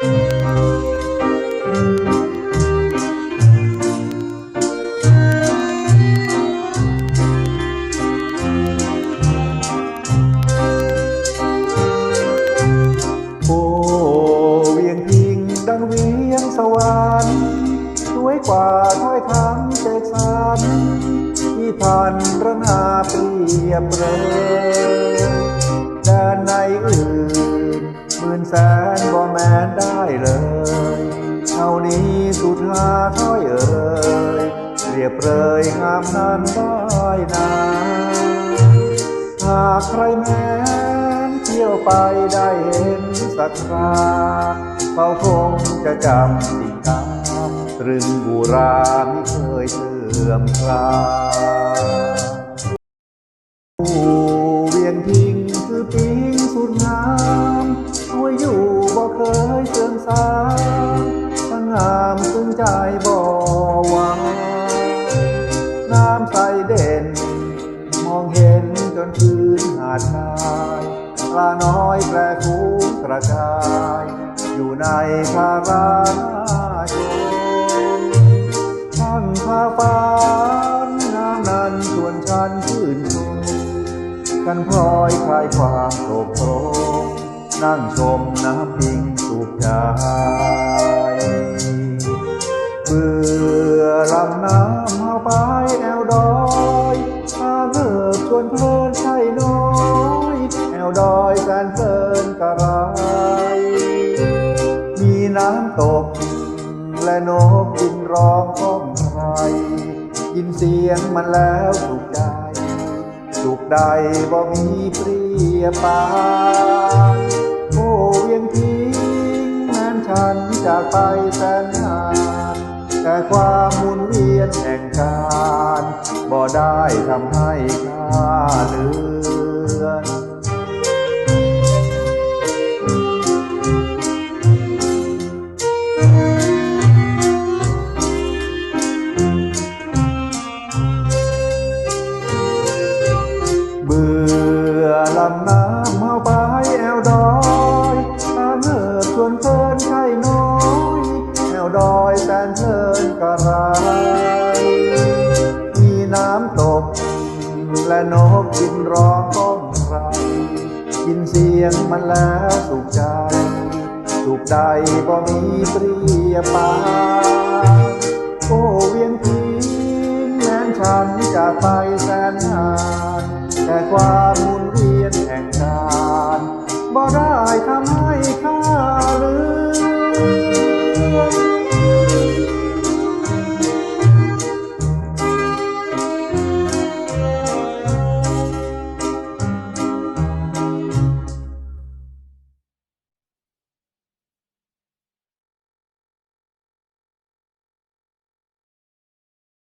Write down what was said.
โอ้เวียงพิงดังเวียงสวรรค์สวยกว่าถ้อยคำเจกสรรที่พันระนาเปรียบเลยแดนในอื่น หมื่นแสนบ่แมนได้เลยเท่านี้สุดหาถ้อยเอ่ยเรียบเลยงามนั้นได้นาหากใครแม้นเที่ยวไปได้เห็นสักคราเขาคงจะจำสิ่งงามตรึงบูราไม่เคยเสื่อมคลาผู้เวียงพิงคือพิ ใจบ่หวังน้ำใสเด่น มองเห็นจนพื้นหาดทายปลาน้อยแปรคูกระจาย อยู่ในทาราชนช่างพาฟ้านน้ำนั้นชวนฉันชื่นชมกันพลอยคลายความโศกโศกนั่งชมน้ำพิ เบื่อลำน้ำเฮาไปแอวดอยถ้าเลิกชวนเพลินใช่น้อยแอวดอยแสนเพลินกระไรมีน้ำตก และนกบินร้องก้องไพรยินเสียงมันแล้วถูกใจสุขใดบ่มีเปรียบปาน แห่งการบ่ได้ทำให้ข้าเลือนเบื่อลำน้ำเฮาไปแอวดอยถ้าเลิกชวนเพลินไข่น้อยแอวดอยแสนเพลินกระไรมี น้ำตก และนกบินร้องก้องไพรยินเสียงมันแล้วสุขใจสุขใจบ่มีเปรียบปานโอ้เวียงพิงแม้นฉันจากไปแสนนานแต่ความ